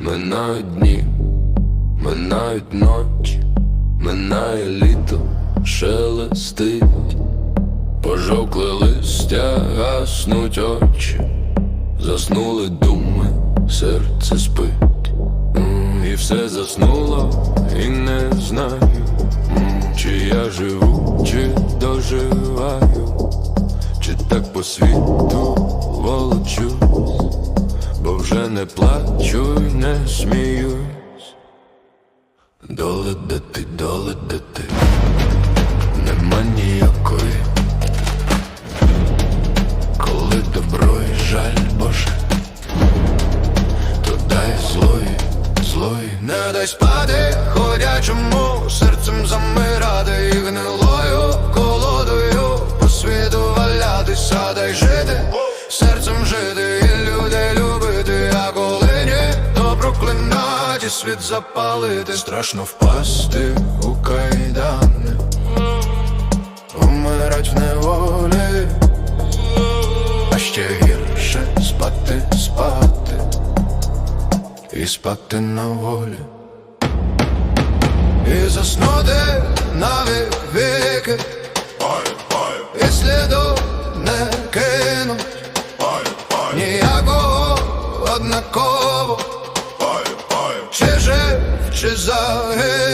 минають дні, минають ночі, минає літо, шелестить, пожовкли листя, гаснуть очі, заснули думи, серце спить, і все заснуло, і не знаю, чи я живу, чи доживаю, чи так по світу волочусь. Вже не плачу й не сміюсь. Доле де ти, доле ти, нема ніякої. Коли добро і жаль Боже, то дай злої, злої, не дай спати ходячому серцем замирати і гнилою колодою по світу валятися, дай жити, серцем жити проклинати світ запалити, страшно впасти у кайдани, умирать в неволі. А ще гірше спати, спати. І спати на волі. І заснути на віки, і сліду не кинуть ніякого однаково, чи жив, чи загинув.